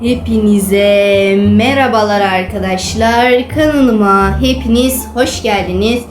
Hepinize merhabalar arkadaşlar. Kanalıma hepiniz hoş geldiniz.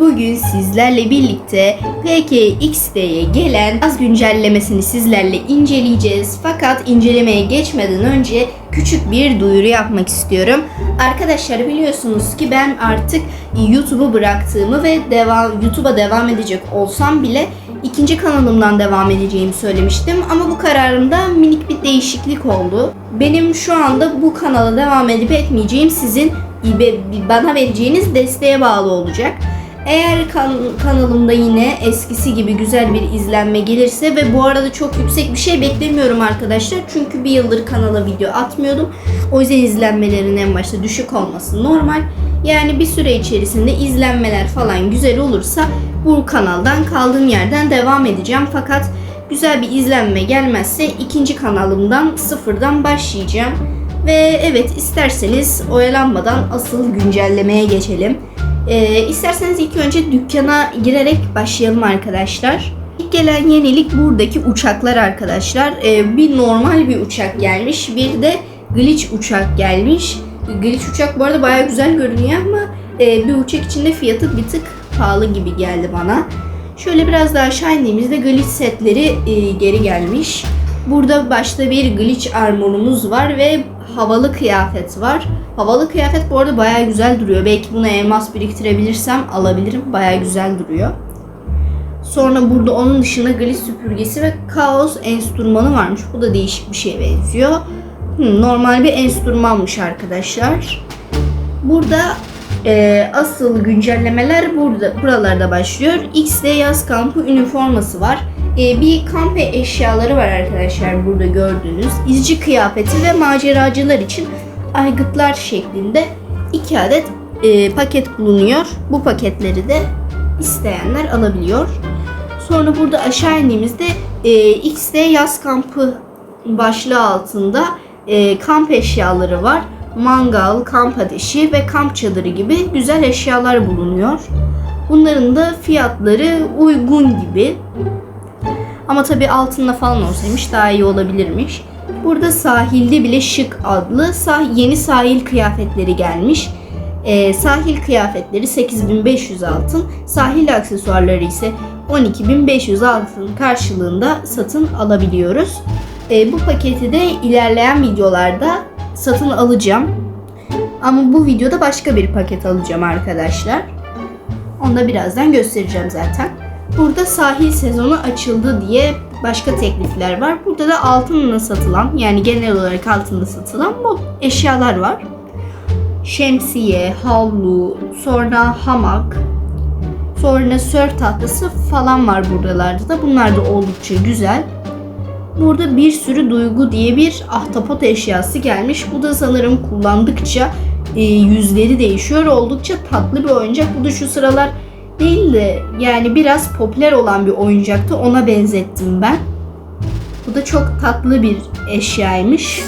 Bugün sizlerle birlikte PKXD'ye gelen az güncellemesini sizlerle inceleyeceğiz. Fakat incelemeye geçmeden önce küçük bir duyuru yapmak istiyorum. Arkadaşlar biliyorsunuz ki ben artık YouTube'u bıraktığımı ve devam YouTube'a devam edecek olsam bile ikinci kanalımdan devam edeceğimi söylemiştim. Ama bu kararımda minik bir değişiklik oldu. Benim şu anda bu kanala devam edip etmeyeceğim sizin bana vereceğiniz desteğe bağlı olacak. Eğer kan- kanalımda yine eskisi gibi güzel bir izlenme gelirse ve bu arada çok yüksek bir şey beklemiyorum arkadaşlar. Çünkü bir yıldır kanala video atmıyordum. O yüzden izlenmelerin en başta düşük olması normal. Yani bir süre içerisinde izlenmeler falan güzel olursa bu kanaldan kaldığım yerden devam edeceğim. Fakat güzel bir izlenme gelmezse ikinci kanalımdan sıfırdan başlayacağım. Ve evet isterseniz oyalanmadan asıl güncellemeye geçelim. Ee, isterseniz ilk önce dükkana girerek başlayalım arkadaşlar. İlk gelen yenilik buradaki uçaklar arkadaşlar. Ee, bir normal bir uçak gelmiş, bir de glitch uçak gelmiş. Glitch uçak bu arada bayağı güzel görünüyor ama e, bir uçak içinde fiyatı bir tık pahalı gibi geldi bana. Şöyle biraz daha aşağı indiğimizde glitch setleri e, geri gelmiş. Burada başta bir glitch armorumuz var ve havalı kıyafet var. Havalı kıyafet bu arada bayağı güzel duruyor. Belki buna elmas biriktirebilirsem alabilirim. Bayağı güzel duruyor. Sonra burada onun dışında glitch süpürgesi ve kaos enstrümanı varmış. Bu da değişik bir şeye benziyor. Normal bir enstrümanmış arkadaşlar. Burada e, asıl güncellemeler burada buralarda başlıyor. XD yaz kampı üniforması var. E, bir kamp eşyaları var arkadaşlar burada gördüğünüz. İzci kıyafeti ve maceracılar için aygıtlar şeklinde iki adet e, paket bulunuyor. Bu paketleri de isteyenler alabiliyor. Sonra burada aşağı indiğimizde e, XD yaz kampı başlığı altında e, kamp eşyaları var. Mangal, kamp ateşi ve kamp çadırı gibi güzel eşyalar bulunuyor. Bunların da fiyatları uygun gibi. Ama tabi altında falan olsaymış daha iyi olabilirmiş. Burada sahilde bile şık adlı sah- yeni sahil kıyafetleri gelmiş. Ee, sahil kıyafetleri 8500 altın, sahil aksesuarları ise 12500 altın karşılığında satın alabiliyoruz. Ee, bu paketi de ilerleyen videolarda satın alacağım. Ama bu videoda başka bir paket alacağım arkadaşlar. Onu da birazdan göstereceğim zaten. Burada sahil sezonu açıldı diye başka teklifler var. Burada da altınla satılan yani genel olarak altında satılan bu eşyalar var. Şemsiye, havlu, sonra hamak, sonra sörf tahtası falan var buralarda da. Bunlar da oldukça güzel. Burada bir sürü duygu diye bir ahtapot eşyası gelmiş. Bu da sanırım kullandıkça e, yüzleri değişiyor. Oldukça tatlı bir oyuncak. Bu da şu sıralar değil de yani biraz popüler olan bir oyuncaktı. Ona benzettim ben. Bu da çok tatlı bir eşyaymış.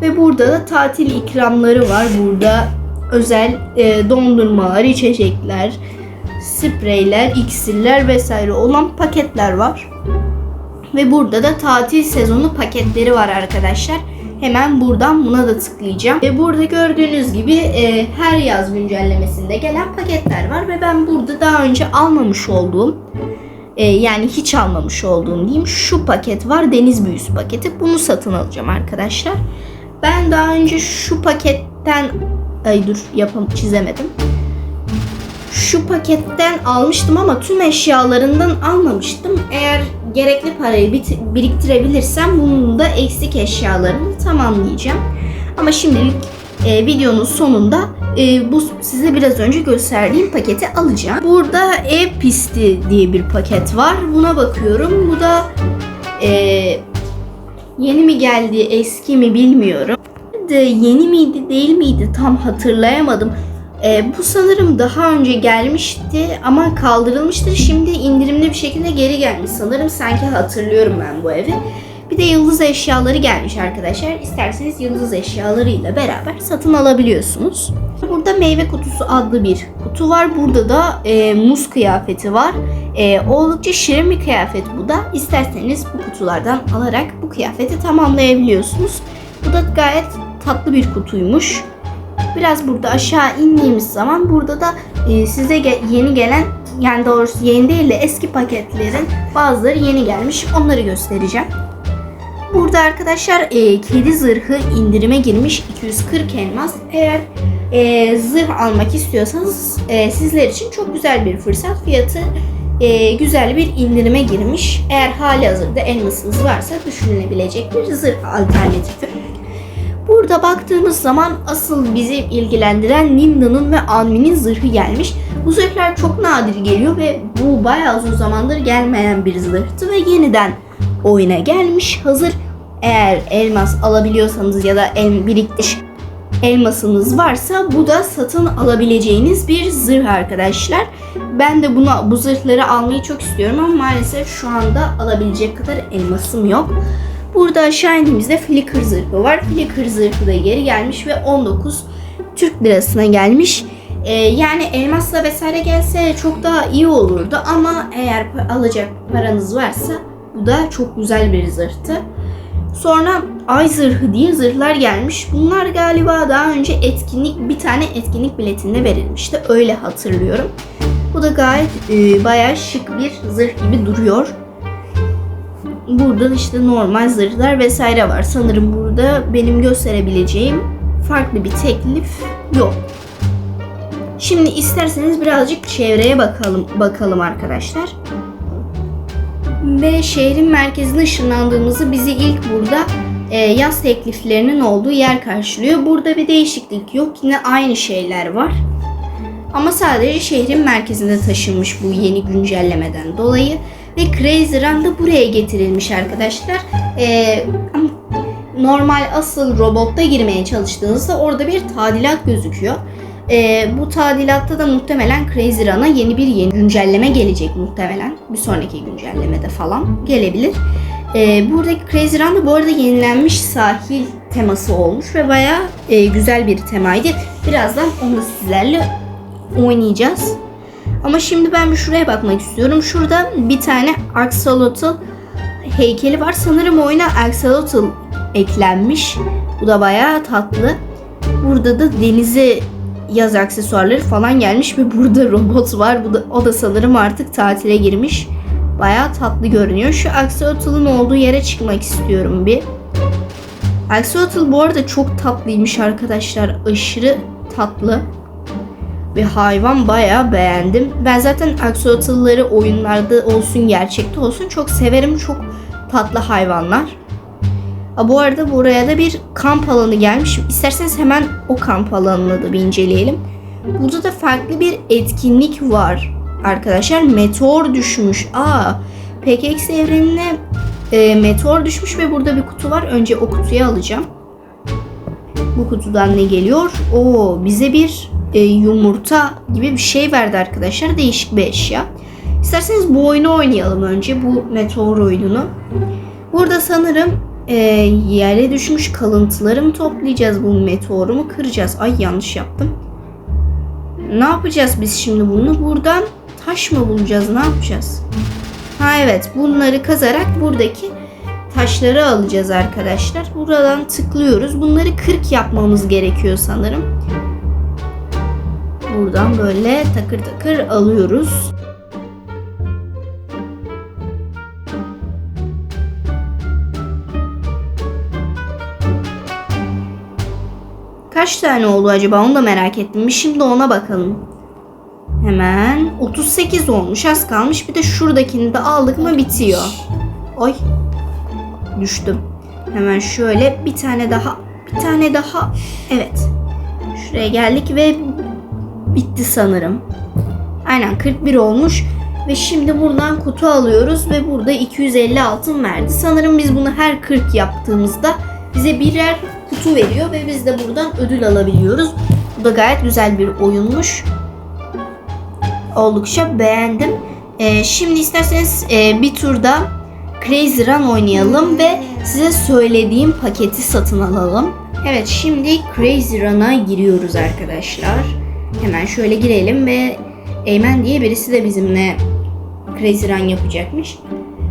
Ve burada da tatil ikramları var. Burada özel e, dondurmalar, içecekler, spreyler, iksirler vesaire olan paketler var. Ve burada da tatil sezonu paketleri var arkadaşlar. Hemen buradan buna da tıklayacağım. Ve burada gördüğünüz gibi e, her yaz güncellemesinde gelen paketler var. Ve ben burada daha önce almamış olduğum e, yani hiç almamış olduğum diyeyim şu paket var. Deniz büyüsü paketi. Bunu satın alacağım arkadaşlar. Ben daha önce şu paketten ay dur yapam çizemedim. Şu paketten almıştım ama tüm eşyalarından almamıştım. Eğer gerekli parayı biriktirebilirsem bunun da eksik eşyalarını tamamlayacağım. Ama şimdilik e, videonun sonunda e, bu size biraz önce gösterdiğim paketi alacağım. Burada ev pisti diye bir paket var. Buna bakıyorum. Bu da e, yeni mi geldi, eski mi bilmiyorum. Yeni miydi, değil miydi tam hatırlayamadım. E, bu sanırım daha önce gelmişti ama kaldırılmıştır. Şimdi indirimli bir şekilde geri gelmiş. Sanırım sanki hatırlıyorum ben bu evi. Bir de yıldız eşyaları gelmiş arkadaşlar. İsterseniz yıldız eşyalarıyla beraber satın alabiliyorsunuz. Burada meyve kutusu adlı bir kutu var. Burada da e, muz kıyafeti var. E, oldukça şirin bir kıyafet bu da. İsterseniz bu kutulardan alarak bu kıyafeti tamamlayabiliyorsunuz. Bu da gayet tatlı bir kutuymuş. Biraz burada aşağı indiğimiz zaman burada da e, size yeni gelen yani doğrusu yeni değil de eski paketlerin bazıları yeni gelmiş. Onları göstereceğim. Burada arkadaşlar e, kedi zırhı indirime girmiş 240 elmas. Eğer e, zırh almak istiyorsanız e, sizler için çok güzel bir fırsat. Fiyatı e, güzel bir indirime girmiş. Eğer hali hazırda elmasınız varsa düşünülebilecek bir zırh alternatifi. Burada baktığımız zaman asıl bizi ilgilendiren Ninda'nın ve Anmi'nin zırhı gelmiş. Bu zırhlar çok nadir geliyor ve bu bayağı uzun zamandır gelmeyen bir zırhtı ve yeniden oyuna gelmiş. Hazır eğer elmas alabiliyorsanız ya da el birikmiş elmasınız varsa bu da satın alabileceğiniz bir zırh arkadaşlar. Ben de buna bu zırhları almayı çok istiyorum ama maalesef şu anda alabilecek kadar elmasım yok. Burada aşağı indiğimizde Flickr zırhı var. Flickr zırhı da geri gelmiş ve 19 Türk lirasına gelmiş. Ee, yani elmasla vesaire gelse çok daha iyi olurdu ama eğer alacak paranız varsa bu da çok güzel bir zırhtı. Sonra ay zırhı diye zırhlar gelmiş. Bunlar galiba daha önce etkinlik bir tane etkinlik biletinde verilmişti. Öyle hatırlıyorum. Bu da gayet e, bayağı şık bir zırh gibi duruyor. Burada işte normal zırhlar vesaire var. Sanırım burada benim gösterebileceğim farklı bir teklif yok. Şimdi isterseniz birazcık çevreye bakalım bakalım arkadaşlar. Ve şehrin merkezine ışınlandığımızı bizi ilk burada e, yaz tekliflerinin olduğu yer karşılıyor. Burada bir değişiklik yok. Yine aynı şeyler var. Ama sadece şehrin merkezine taşınmış bu yeni güncellemeden dolayı. Ve Crazy Run da buraya getirilmiş arkadaşlar. Ee, normal asıl robotta girmeye çalıştığınızda orada bir tadilat gözüküyor. Ee, bu tadilatta da muhtemelen Crazy Run'a yeni bir yeni güncelleme gelecek muhtemelen. Bir sonraki güncellemede falan gelebilir. Ee, buradaki Crazy Run da bu arada yenilenmiş sahil teması olmuş ve bayağı e, güzel bir temaydı. Birazdan onu sizlerle oynayacağız. Ama şimdi ben bir şuraya bakmak istiyorum. Şurada bir tane Axolotl heykeli var. Sanırım oyuna Axolotl eklenmiş. Bu da bayağı tatlı. Burada da denize yaz aksesuarları falan gelmiş ve burada robot var. Bu da, o da sanırım artık tatile girmiş. Bayağı tatlı görünüyor. Şu Axolotl'un olduğu yere çıkmak istiyorum bir. Axolotl bu arada çok tatlıymış arkadaşlar. Aşırı tatlı. Ve hayvan bayağı beğendim. Ben zaten Axolotl'ları oyunlarda olsun gerçekte olsun çok severim. Çok tatlı hayvanlar. Ha, bu arada buraya da bir kamp alanı gelmiş. İsterseniz hemen o kamp alanını da bir inceleyelim. Burada da farklı bir etkinlik var arkadaşlar. Meteor düşmüş. Aa, PKX evrenine e, meteor düşmüş ve burada bir kutu var. Önce o kutuyu alacağım. Bu kutudan ne geliyor? Oo, bize bir e, yumurta gibi bir şey verdi arkadaşlar. Değişik bir eşya. İsterseniz bu oyunu oynayalım önce. Bu meteor oyununu. Burada sanırım e, yere düşmüş kalıntıları toplayacağız bu meteoru mu kıracağız? Ay yanlış yaptım. Ne yapacağız biz şimdi bunu? Buradan taş mı bulacağız? Ne yapacağız? Ha evet bunları kazarak buradaki taşları alacağız arkadaşlar. Buradan tıklıyoruz. Bunları 40 yapmamız gerekiyor sanırım. Buradan böyle takır takır alıyoruz. Kaç tane oldu acaba onu da merak ettim. Şimdi ona bakalım. Hemen 38 olmuş az kalmış. Bir de şuradakini de aldık mı bitiyor. Oy düştüm. Hemen şöyle bir tane daha bir tane daha. Evet. Şuraya geldik ve bitti sanırım. Aynen 41 olmuş. Ve şimdi buradan kutu alıyoruz ve burada 250 altın verdi. Sanırım biz bunu her 40 yaptığımızda bize birer kutu veriyor ve biz de buradan ödül alabiliyoruz. Bu da gayet güzel bir oyunmuş. Oldukça beğendim. Ee, şimdi isterseniz e, bir turda Crazy Run oynayalım ve size söylediğim paketi satın alalım. Evet şimdi Crazy Run'a giriyoruz arkadaşlar. Hemen şöyle girelim ve Eymen diye birisi de bizimle Crazy Run yapacakmış.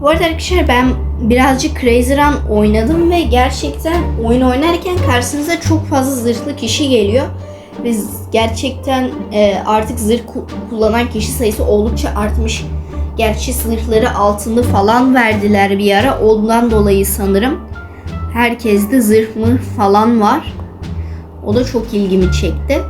Bu arada arkadaşlar ben birazcık Crazy Run oynadım ve gerçekten oyun oynarken karşınıza çok fazla zırhlı kişi geliyor. Ve gerçekten e, artık zırh ku- kullanan kişi sayısı oldukça artmış. Gerçi zırhları altını falan verdiler bir ara. Ondan dolayı sanırım. Herkeste zırh mı falan var. O da çok ilgimi çekti.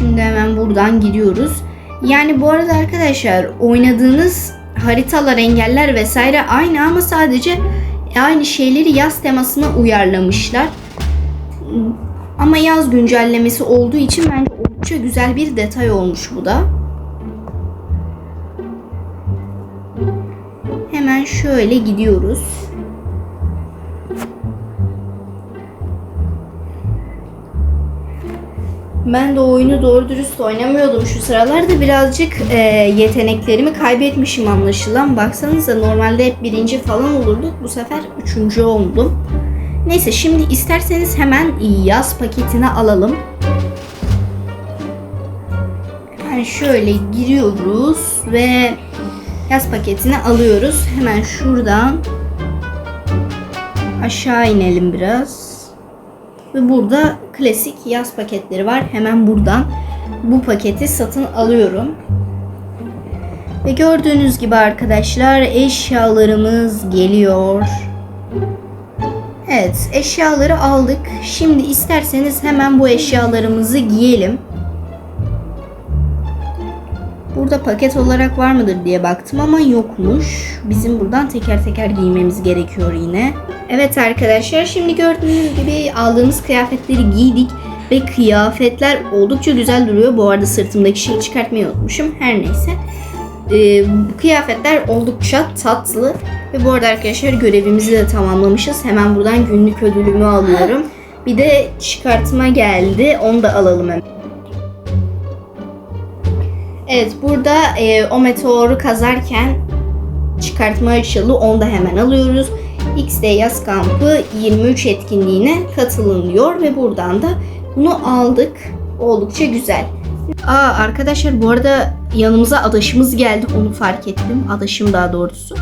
Şimdi hemen buradan gidiyoruz. Yani bu arada arkadaşlar oynadığınız haritalar, engeller vesaire aynı ama sadece aynı şeyleri yaz temasına uyarlamışlar. Ama yaz güncellemesi olduğu için bence oldukça güzel bir detay olmuş bu da. Hemen şöyle gidiyoruz. Ben de oyunu doğru dürüst oynamıyordum şu sıralarda. Birazcık e, yeteneklerimi kaybetmişim anlaşılan. Baksanıza normalde hep birinci falan olurduk. Bu sefer üçüncü oldum. Neyse şimdi isterseniz hemen yaz paketini alalım. Hemen şöyle giriyoruz ve yaz paketini alıyoruz. Hemen şuradan aşağı inelim biraz. Ve burada klasik yaz paketleri var. Hemen buradan bu paketi satın alıyorum. Ve gördüğünüz gibi arkadaşlar eşyalarımız geliyor. Evet eşyaları aldık. Şimdi isterseniz hemen bu eşyalarımızı giyelim. Burada paket olarak var mıdır diye baktım ama yokmuş. Bizim buradan teker teker giymemiz gerekiyor yine. Evet arkadaşlar şimdi gördüğünüz gibi aldığımız kıyafetleri giydik ve kıyafetler oldukça güzel duruyor. Bu arada sırtımdaki şeyi çıkartmayı unutmuşum. Her neyse. Ee, bu kıyafetler oldukça tatlı. Ve bu arada arkadaşlar görevimizi de tamamlamışız. Hemen buradan günlük ödülümü alıyorum. Bir de çıkartma geldi. Onu da alalım hemen. Evet burada e, o meteoru kazarken çıkartma açıldı. Onu da hemen alıyoruz. XD yaz kampı 23 etkinliğine katılın ve buradan da bunu aldık. Oldukça güzel. Aa arkadaşlar bu arada yanımıza adaşımız geldi. Onu fark ettim. Adaşım daha doğrusu.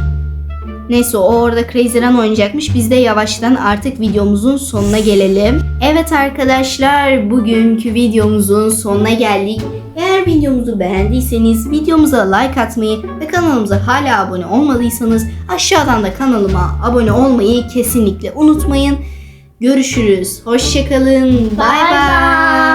Neyse o orada Crazy Run oynayacakmış. Biz de yavaştan artık videomuzun sonuna gelelim. Evet arkadaşlar bugünkü videomuzun sonuna geldik. Eğer videomuzu beğendiyseniz videomuza like atmayı ve kanalımıza hala abone olmadıysanız aşağıdan da kanalıma abone olmayı kesinlikle unutmayın. Görüşürüz. Hoşçakalın. Bay Bay bay.